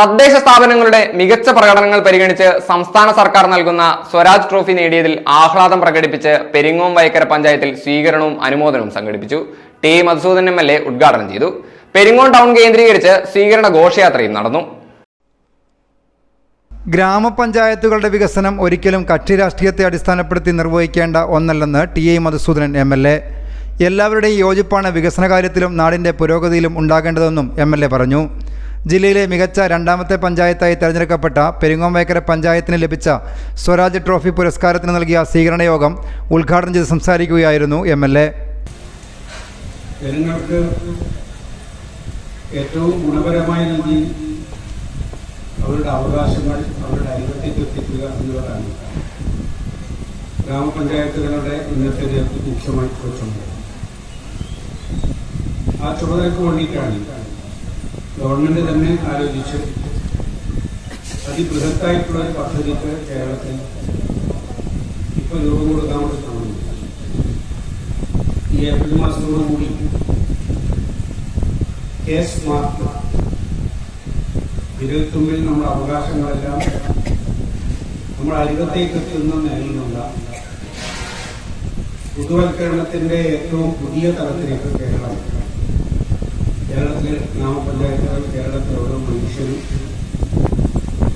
തദ്ദേശ സ്ഥാപനങ്ങളുടെ മികച്ച പ്രകടനങ്ങൾ പരിഗണിച്ച് സംസ്ഥാന സർക്കാർ നൽകുന്ന സ്വരാജ് ട്രോഫി നേടിയതിൽ ആഹ്ലാദം പ്രകടിപ്പിച്ച് പെരിങ്ങോം വൈക്കര പഞ്ചായത്തിൽ സ്വീകരണവും അനുമോദനവും സംഘടിപ്പിച്ചു. T Madhusudan M L A ഉദ്ഘാടനം ചെയ്തു. പെരിങ്ങോം ടൗൺ കേന്ദ്രീകരിച്ച് സ്വീകരണ ഘോഷയാത്രയും നടന്നു. ഗ്രാമപഞ്ചായത്തുകളുടെ വികസനം ഒരിക്കലും കക്ഷി രാഷ്ട്രീയത്തെ അടിസ്ഥാനപ്പെടുത്തി നിർവഹിക്കേണ്ട ഒന്നല്ലെന്ന് T A Madhusudanan M L A. എല്ലാവരുടെയും യോജിപ്പാണ് വികസന കാര്യത്തിലും നാടിന്റെ പുരോഗതിയിലും ഉണ്ടാകേണ്ടതെന്നും എം എൽ എ പറഞ്ഞു. ജില്ലയിലെ മികച്ച രണ്ടാമത്തെ പഞ്ചായത്തായി തെരഞ്ഞെടുക്കപ്പെട്ട പെരിങ്ങോംവയക്കര പഞ്ചായത്തിന് ലഭിച്ച സ്വരാജ് ട്രോഫി പുരസ്കാരത്തിന് നൽകിയ സ്വീകരണ യോഗം ഉദ്ഘാടനം ചെയ്ത് സംസാരിക്കുകയായിരുന്നു എം എൽ എ. ഏറ്റവും ഗുണപരമായ രീതിയിൽ അവരുടെ അവകാശങ്ങൾ അവരുടെ അരികത്തേക്ക് എത്തിക്കുക എന്നുള്ളതാണ്. ഗ്രാമപഞ്ചായത്തുകളുടെ ഇന്നത്തെ മുഖ്യമായി ചുമതല ആ ചുമതലയ്ക്ക് വേണ്ടിയിട്ടാണ് ഗവൺമെന്റ് തന്നെ ആലോചിച്ച് അതിബൃഹത്തായിട്ടുള്ള ഒരു പദ്ധതിക്ക് കേരളത്തിൽ ഇപ്പൊ രൂപം കൊടുക്കാൻ വേണ്ടി ശ്രമിക്കുന്നു. ഈ ഏപ്രിൽ മാസത്തോടുകൂടി കേസ് മാർക്ക് വിരൽത്തുമ്പിൽ നമ്മുടെ അവകാശങ്ങളെല്ലാം നമ്മൾ അരികത്തേക്ക് എത്തുന്ന നിലയിലുള്ള പുതുവൽക്കരണത്തിന്റെ ഏറ്റവും പുതിയ തലത്തിലേക്ക് കേരളം കേരളത്തിലെ ഗ്രാമപഞ്ചായത്തുകൾ കേരളത്തിലെ ഓരോ മനുഷ്യരും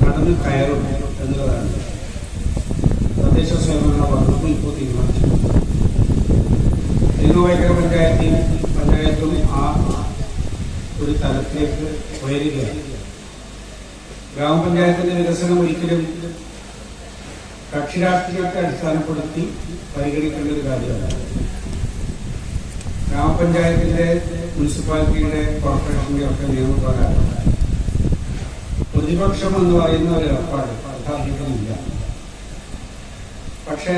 കടന്നു കയറും എന്നുള്ളതാണ്. തദ്ദേശ സ്വയംഭരണ വകുപ്പ് ഇപ്പോൾ തീരുമാനിച്ചു തിരുവൈക്കര പഞ്ചായത്തിൽ പഞ്ചായത്തും ആ ഒരു തലത്തിലേക്ക് ഉയരുകയാണ്. ഗ്രാമപഞ്ചായത്തിന്റെ വികസനം ഒരിക്കലും കക്ഷിരാഷ്ട്രീയത്തെ അടിസ്ഥാനപ്പെടുത്തി പരിഗണിക്കേണ്ട ഒരു കാര്യമല്ല. ഗ്രാമപഞ്ചായത്തിന്റെ മുനിസിപ്പാലിറ്റിയുടെ കോർപ്പറേഷന്റെ ഒക്കെ നിയമപ്രകാരം പ്രതിപക്ഷം എന്ന് പറയുന്ന ഒരു ഏർപ്പാട് യഥാർത്ഥത്തിലില്ല പക്ഷെ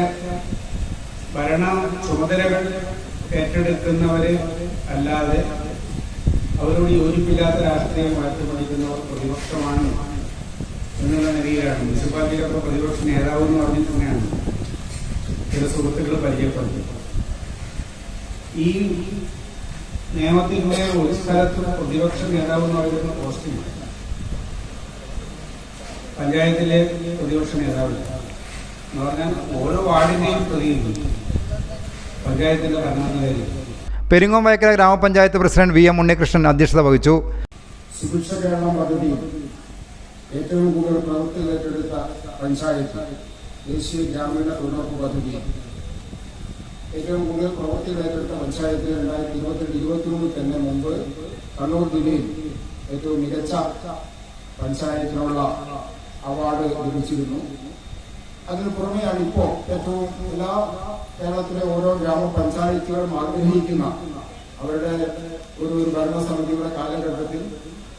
ഭരണ ചുമതലകൾ ഏറ്റെടുക്കുന്നവരെ അല്ലാതെ അവരോട് യോജിപ്പില്ലാത്ത രാഷ്ട്രീയം മാറ്റിപ്പിടിക്കുന്നവർ പ്രതിപക്ഷമാണ് എന്നുള്ള നിലയിലാണ്. മുനിസിപ്പാലിറ്റിയിലൊക്കെ പ്രതിപക്ഷ നേതാവ് എന്ന് പറഞ്ഞിട്ട് തന്നെയാണ് ചില സുഹൃത്തുക്കൾ പരിചയപ്പെടുന്നത്. ഈ നിയമത്തിലൂടെ ഒരു സ്ഥലത്തും പ്രതിപക്ഷ നേതാവ് എന്ന് പറയുന്ന പോസ്റ്റില്ല പഞ്ചായത്തിലെ പ്രതിപക്ഷ നേതാവില്ല എന്ന് പറഞ്ഞാൽ ഓരോ വാർഡിനെയും പ്രതിനിധി പഞ്ചായത്തിന്റെ ഭരണാധികാരി. പെരിങ്ങോം വയക്കര ഗ്രാമപഞ്ചായത്ത് പ്രസിഡന്റ് വി എം ഉണ്ണികൃഷ്ണൻ അധ്യക്ഷത വഹിച്ചു. സുഭിക്ഷ കേരളം പദ്ധതി. ഏറ്റവും കൂടുതൽ പ്രവൃത്തികൾ ഏറ്റെടുത്ത പഞ്ചായത്ത് ദേശീയ ഗ്രാമീണ തൊഴിലുറപ്പ് പദ്ധതി. ഏറ്റവും കൂടുതൽ പ്രവൃത്തികൾ ഏറ്റെടുത്ത പഞ്ചായത്ത് രണ്ടായിരത്തി ഇരുപത്തെട്ട് ഇരുപത്തിമൂന്നിൽ തന്നെ മുമ്പ് കണ്ണൂർ ജില്ലയിൽ ഏറ്റവും മികച്ച പഞ്ചായത്തിനുള്ള അവാർഡ് ലഭിച്ചിരുന്നു. അതിനു പുറമെയാണ് ഇപ്പോൾ ഏറ്റവും എല്ലാ കേരളത്തിലെ ഓരോ ഗ്രാമപഞ്ചായത്തുകളും ആഗ്രഹിക്കുന്ന അവരുടെ ഒരു ഒരു ഭരണസമിതിയുടെ കാലഘട്ടത്തിൽ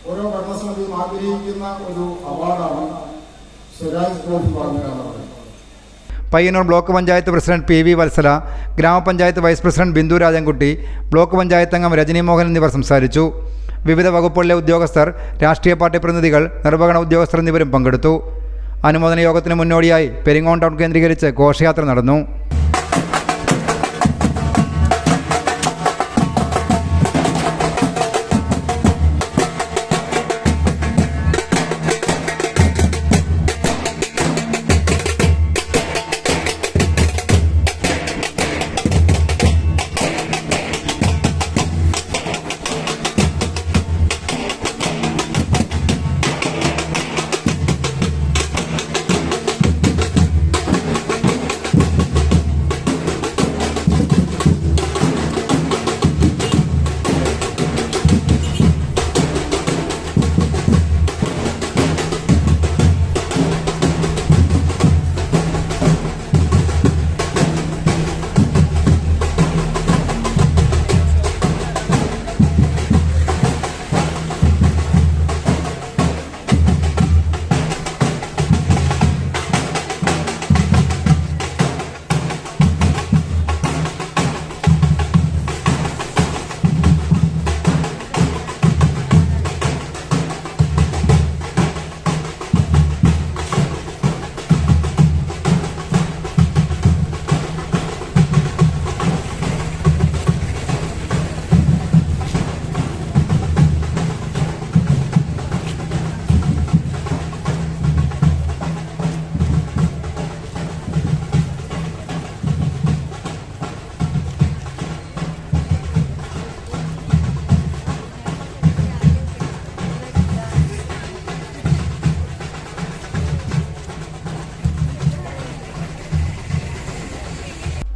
ഓരോ ഭരണസമിതിയും ആഗ്രഹിക്കുന്ന ഒരു അവാർഡാണ് സ്വരാജ് ട്രോഫി വാങ്ങുക എന്ന് പറയുന്നത് Payyanur block panchayat president P V Vatsala ഗ്രാമപഞ്ചായത്ത് vice president Bindu Rajankutty block panchayat അംഗം രജനി മോഹൻ എന്നിവർ സംസാരിച്ചു. വിവിധ വകുപ്പുകളിലെ ഉദ്യോഗസ്ഥർ രാഷ്ട്രീയ പാർട്ടി പ്രതിനിധികൾ നിർവഹണ ഉദ്യോഗസ്ഥർ എന്നിവരും പങ്കെടുത്തു. അനുമോദന യോഗത്തിന് മുന്നോടിയായി പെരിങ്ങോൺ ടൗൺ കേന്ദ്രീകരിച്ച് ഘോഷയാത്ര നടന്നു.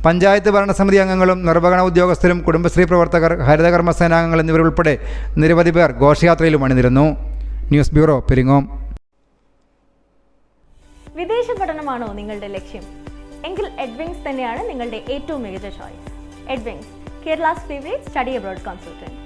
പഞ്ചായത്ത് ഭരണസമിതി അംഗങ്ങളും നിർവഹണ ഉദ്യോഗസ്ഥരും കുടുംബശ്രീ പ്രവർത്തകർ ഹരിതകർമ്മ സേനാംഗങ്ങൾ എന്നിവരുൾപ്പെടെ നിരവധി പേർ ഘോഷയാത്രയിലും അണിനിരുന്നു. News bureau Peringome. വിദേശ പഠനമാണോ നിങ്ങളുടെ ലക്ഷ്യം? എങ്കിൽ എഡ്വിങ്സ് തന്നെയാണ് നിങ്ങളുടെ ഏറ്റവും മികച്ച choice Edwings Kerala's favourite study abroad consultant